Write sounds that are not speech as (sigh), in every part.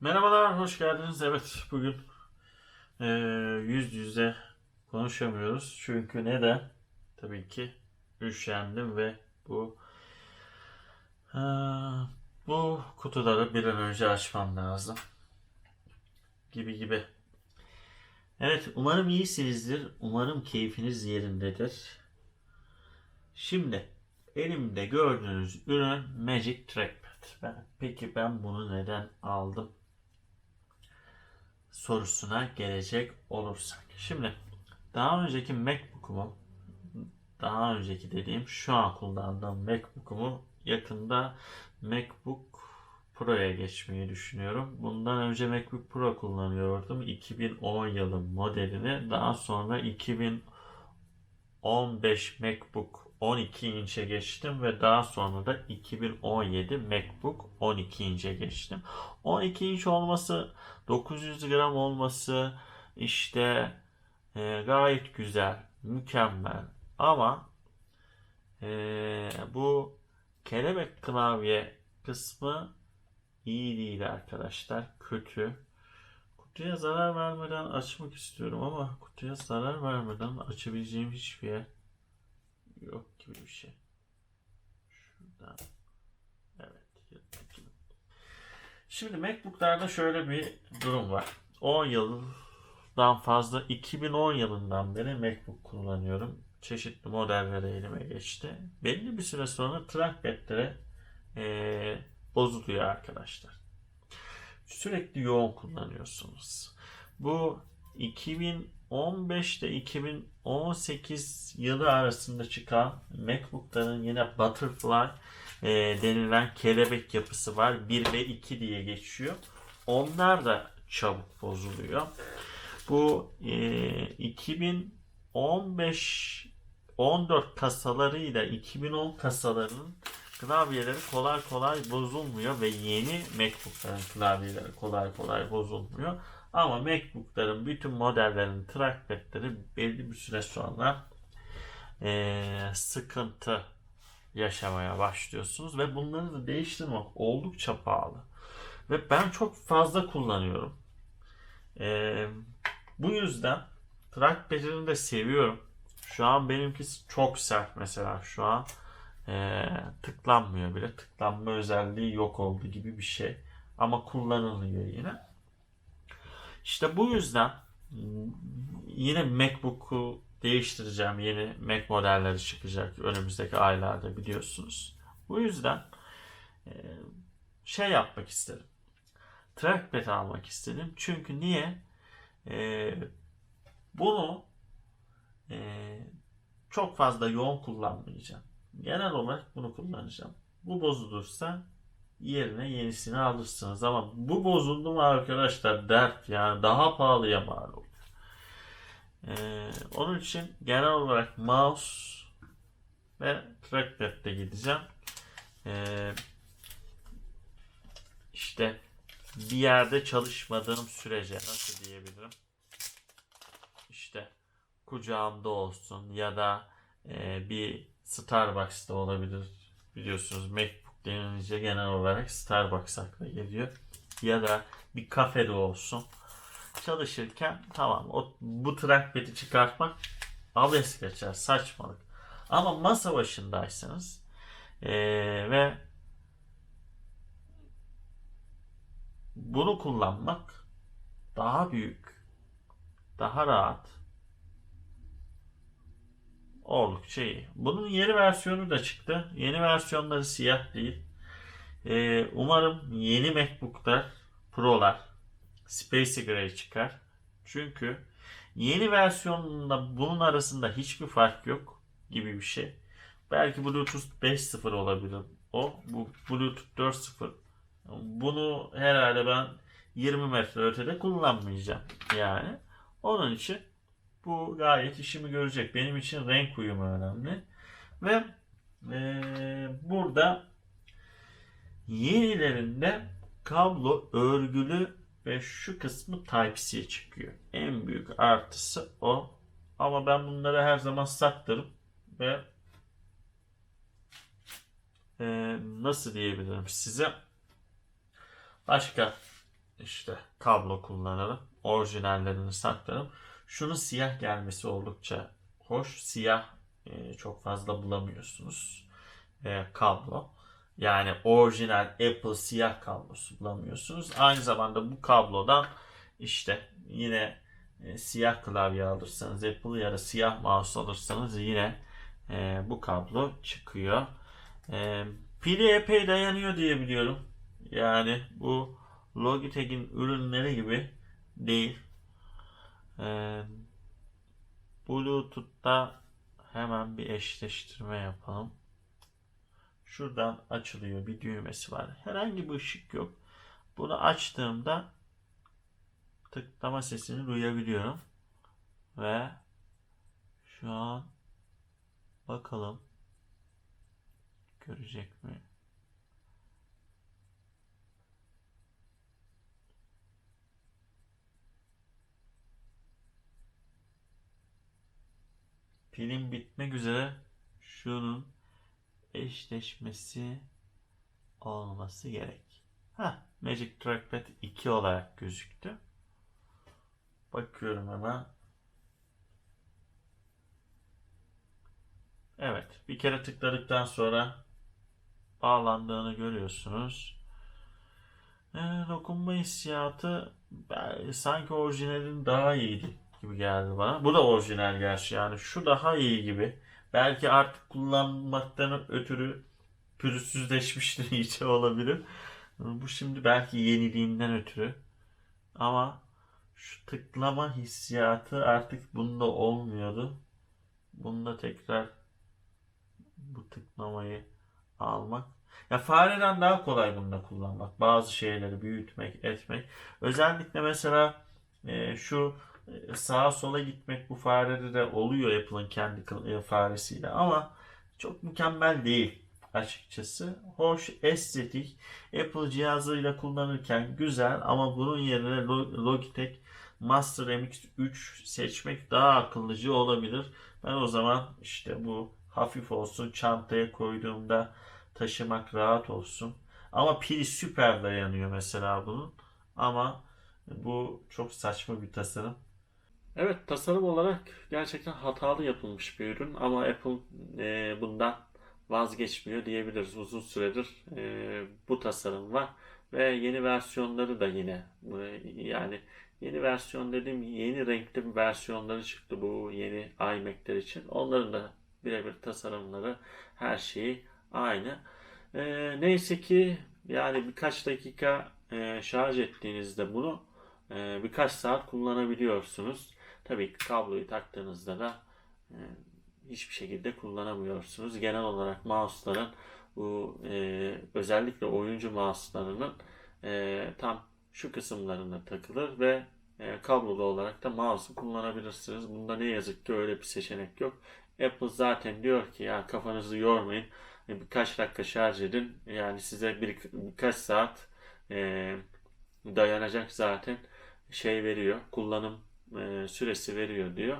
Merhabalar, hoş geldiniz. Evet, bugün eee, yüz yüze konuşamıyoruz. Çünkü neden? Tabii ki üşendim ve bu eee, bu kutuları bir an önce açmam lazım. Gibi gibi. Evet, umarım iyisinizdir. Umarım keyfiniz yerindedir. Şimdi elimde gördüğünüz ürün Magic Trackpad. Ben, peki ben bunu neden aldım? Sorusuna gelecek olursak. Şimdi daha önceki MacBook'umu daha önceki dediğim şu an kullandığım MacBook'umu yakında MacBook Pro'ya geçmeyi düşünüyorum. Bundan önce MacBook Pro kullanıyordum. 2010 yılı modelini. Daha sonra 2015 MacBook 12 inçe geçtim ve daha sonra da 2017 MacBook 12 inçe geçtim. 12 inç olması 900 gram olması işte e, gayet güzel, mükemmel. Ama e, bu kelebek klavye kısmı iyi değil arkadaşlar. Kötü. Kutuya zarar vermeden açmak istiyorum ama kutuya zarar vermeden açabileceğim hiçbir yer yok gibi bir şey. Şuradan. Evet. yırttık gibi. Şimdi MacBook'larda şöyle bir durum var. 10 yıldan fazla 2010 yılından beri MacBook kullanıyorum. Çeşitli modellere elime geçti. Belli bir süre sonra trackpad'lere eee bozuluyor arkadaşlar. Sürekli yoğun kullanıyorsunuz. Bu 2015 ile 2018 yılı arasında çıkan MacBook'ların yine Butterfly e, denilen kelebek yapısı var. 1 ve 2 diye geçiyor. Onlar da çabuk bozuluyor. Bu e, 2015 14 kasalarıyla 2010 kasalarının klavyeleri kolay kolay bozulmuyor ve yeni MacBook'ların klavyeleri kolay kolay bozulmuyor. Ama MacBook'ların bütün modellerinin trackpad'leri belli bir süre sonra eee, sıkıntı yaşamaya başlıyorsunuz ve bunları da değiştirmek oldukça pahalı. Ve ben çok fazla kullanıyorum. Eee, bu yüzden trackpad'ini de seviyorum. Şu an benimkisi çok sert mesela şu an eee, tıklanmıyor bile. Tıklanma özelliği yok oldu gibi bir şey. Ama kullanılıyor yine. İşte bu yüzden m, yine MacBook'u değiştireceğim. Yeni Mac modelleri çıkacak önümüzdeki aylarda biliyorsunuz. Bu yüzden e, şey yapmak istedim. Trackpad almak istedim. Çünkü niye? E, bunu e, çok fazla yoğun kullanmayacağım. Genel olarak bunu kullanacağım. Bu bozulursa yerine yenisini alırsınız. Ama bu bozuldu mu arkadaşlar dert yani daha pahalıya mal oluyor. Ee, onun için genel olarak mouse ve trackpad'le gideceğim. Ee, işte bir yerde çalışmadığım sürece nasıl diyebilirim? İşte kucağımda olsun ya da e, bir Starbucks'ta olabilir. Biliyorsunuz MacBook denilince genel olarak Starbucks akla geliyor. Ya da bir kafede olsun. Çalışırken tamam o, bu trackpad'i çıkartmak abes geçer saçmalık. Ama masa başındaysanız eee, ve bunu kullanmak daha büyük, daha rahat, oldukça iyi. Bunun yeni versiyonu da çıktı. Yeni versiyonları siyah değil. Ee, umarım yeni MacBook'lar, Pro'lar Space Gray çıkar. Çünkü yeni versiyonunda bunun arasında hiçbir fark yok gibi bir şey. Belki Bluetooth 5.0 olabilir o. Bu Bluetooth 4.0. Bunu herhalde ben 20 metre ötede kullanmayacağım yani. Onun için bu gayet işimi görecek. Benim için renk uyumu önemli. Ve eee, burada yenilerinde kablo örgülü ve şu kısmı Type-C çıkıyor. En büyük artısı o. Ama ben bunları her zaman saklarım ve eee, nasıl diyebilirim size başka işte kablo kullanırım. Orijinallerini saklarım. Şunun siyah gelmesi oldukça hoş. Siyah e, çok fazla bulamıyorsunuz. E, kablo. Yani orijinal Apple siyah kablosu bulamıyorsunuz. Aynı zamanda bu kablodan işte yine e, siyah klavye alırsanız Apple ya da siyah mouse alırsanız yine e, bu kablo çıkıyor. E, pili epey dayanıyor diye biliyorum. Yani bu Logitech'in ürünleri gibi değil. E, Bluetooth'ta hemen bir eşleştirme yapalım. Şuradan açılıyor bir düğmesi var. Herhangi bir ışık yok. Bunu açtığımda tıklama sesini duyabiliyorum. Ve şu an bakalım görecek mi? Pilim bitmek üzere. Şunun eşleşmesi olması gerek. Ha, Magic Trackpad 2 olarak gözüktü. Bakıyorum hemen. Evet, bir kere tıkladıktan sonra bağlandığını görüyorsunuz. Ee, dokunma hissiyatı ben- sanki orijinalin daha iyiydi gibi geldi bana. Bu da orijinal gerçi yani şu daha iyi gibi. Belki artık kullanmaktan ötürü pürüzsüzleşmiştir (laughs) iyice olabilir. Bu şimdi belki yeniliğinden ötürü. Ama şu tıklama hissiyatı artık bunda olmuyordu. Bunda tekrar bu tıklamayı almak. Ya fareden daha kolay bunda kullanmak. Bazı şeyleri büyütmek, etmek. Özellikle mesela e, şu sağa sola gitmek bu farede de oluyor Apple'ın kendi e, faresiyle ama çok mükemmel değil açıkçası. Hoş, estetik. Apple cihazıyla kullanırken güzel ama bunun yerine Lo- Logitech Master MX3 seçmek daha akıllıcı olabilir. Ben o zaman işte bu hafif olsun, çantaya koyduğumda taşımak rahat olsun. Ama pili süper dayanıyor mesela bunun. Ama bu çok saçma bir tasarım. Evet tasarım olarak gerçekten hatalı yapılmış bir ürün ama Apple e, bundan vazgeçmiyor diyebiliriz. Uzun süredir e, bu tasarım var ve yeni versiyonları da yine e, yani yeni versiyon dediğim yeni renkli versiyonları çıktı bu yeni iMac'ler için. Onların da birebir tasarımları her şeyi aynı. E, neyse ki yani birkaç dakika e, şarj ettiğinizde bunu e, birkaç saat kullanabiliyorsunuz. Tabii ki kabloyu taktığınızda da e, hiçbir şekilde kullanamıyorsunuz. Genel olarak mouse'ların bu e, özellikle oyuncu mouse'larının e, tam şu kısımlarına takılır ve e, kablolu olarak da mouse'u kullanabilirsiniz. Bunda ne yazık ki öyle bir seçenek yok. Apple zaten diyor ki ya kafanızı yormayın. E, birkaç dakika şarj edin. Yani size bir, birkaç saat e, dayanacak zaten şey veriyor. Kullanım e, süresi veriyor diyor.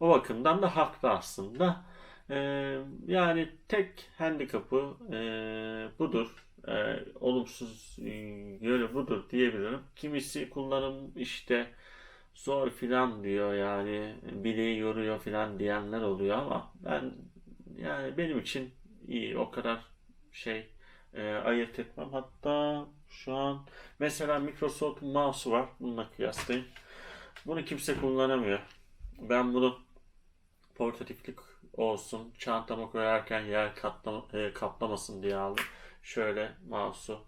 O bakımdan da haklı aslında. E, yani tek handikapı e, budur. E, olumsuz e, yönü budur diyebilirim. Kimisi kullanım işte zor filan diyor yani bileği yoruyor filan diyenler oluyor ama ben yani benim için iyi o kadar şey e, ayırt etmem. Hatta şu an mesela Microsoft mouse var. Bununla kıyaslayayım. Bunu kimse kullanamıyor. Ben bunu portatiflik olsun, çantama koyarken yer katlama, e, kaplamasın diye aldım. Şöyle mouse'u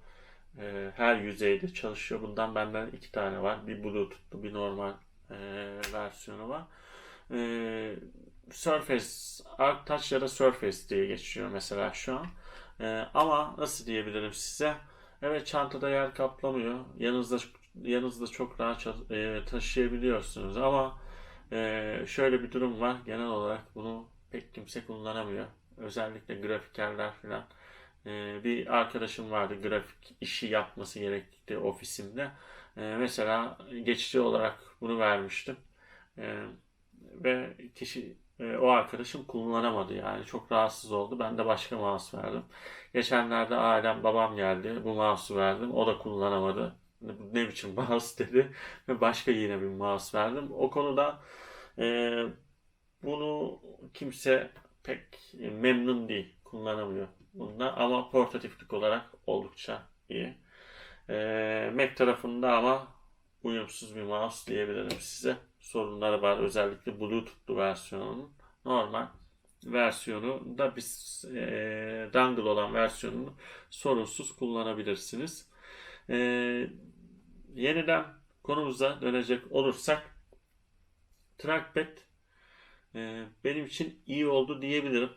e, her yüzeyde çalışıyor. Bundan benden iki tane var. Bir Bluetooth'lu, bir normal e, versiyonu var. E, Surface, ArcTouch ya da Surface diye geçiyor mesela şu an. E, ama nasıl diyebilirim size? Evet çantada yer kaplamıyor. Yanınızda yanınızda çok rahat e, taşıyabiliyorsunuz ama e, şöyle bir durum var. Genel olarak bunu pek kimse kullanamıyor. Özellikle grafikerler falan. E, bir arkadaşım vardı grafik işi yapması gerekti ofisimde. Mesela geçici olarak bunu vermiştim. Ve kişi o arkadaşım kullanamadı yani çok rahatsız oldu. Ben de başka mouse verdim. Geçenlerde ailem babam geldi. Bu mouse'u verdim. O da kullanamadı. Ne biçim (laughs) mouse dedi ve başka yine bir mouse verdim. O konuda e, bunu kimse pek memnun değil, kullanamıyor bunda ama portatiflik olarak oldukça iyi. E, Mac tarafında ama uyumsuz bir mouse diyebilirim size. Sorunları var özellikle Bluetooth'lu versiyonunun. Normal versiyonu da biz e, dongle olan versiyonunu sorunsuz kullanabilirsiniz. E, yeniden konumuza dönecek olursak trackpad e, benim için iyi oldu diyebilirim.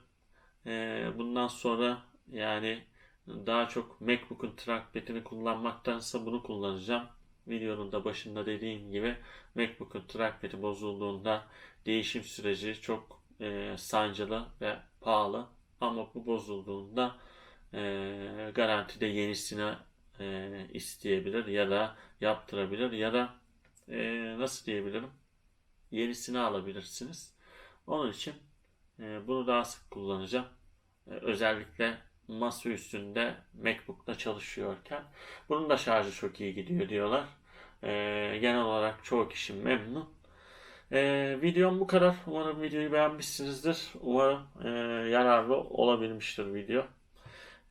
E, bundan sonra yani daha çok MacBook'un trackpad'ini kullanmaktansa bunu kullanacağım. Videonun da başında dediğim gibi MacBook'un trackpad'i bozulduğunda değişim süreci çok e, sancılı ve pahalı. Ama bu bozulduğunda e, garantide yenisini e, isteyebilir ya da yaptırabilir ya da e, nasıl diyebilirim yenisini alabilirsiniz. Onun için e, bunu daha sık kullanacağım. E, özellikle masa üstünde MacBook'ta çalışıyorken. Bunun da şarjı çok iyi gidiyor diyorlar. E, genel olarak çoğu kişi memnun. E, videom bu kadar. Umarım videoyu beğenmişsinizdir. Umarım e, yararlı olabilmiştir video.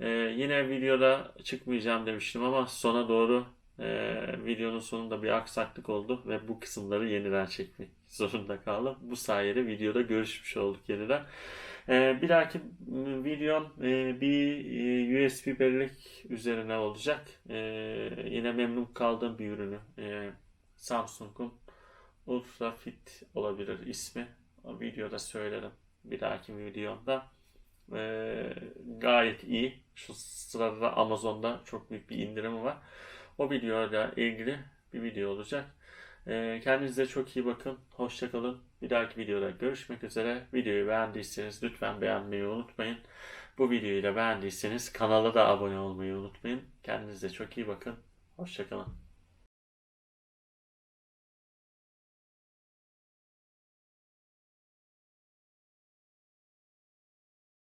E, yine videoda çıkmayacağım demiştim ama sona doğru e, videonun sonunda bir aksaklık oldu ve bu kısımları yeniden çekmek (laughs) zorunda kaldım. Bu sayede videoda görüşmüş olduk yeniden. E, bir dahaki videom e, bir e, USB bellek üzerine olacak. E, yine memnun kaldığım bir ürünü. E, Samsung'un Ultra Fit olabilir ismi. O videoda söylerim bir dahaki videomda. Ee, gayet iyi. Şu sırada Amazon'da çok büyük bir indirimi var. O videoyla ilgili bir video olacak. Ee, kendinize çok iyi bakın. Hoşçakalın. Bir dahaki videoda görüşmek üzere. Videoyu beğendiyseniz lütfen beğenmeyi unutmayın. Bu videoyu da beğendiyseniz kanala da abone olmayı unutmayın. Kendinize çok iyi bakın. Hoşçakalın.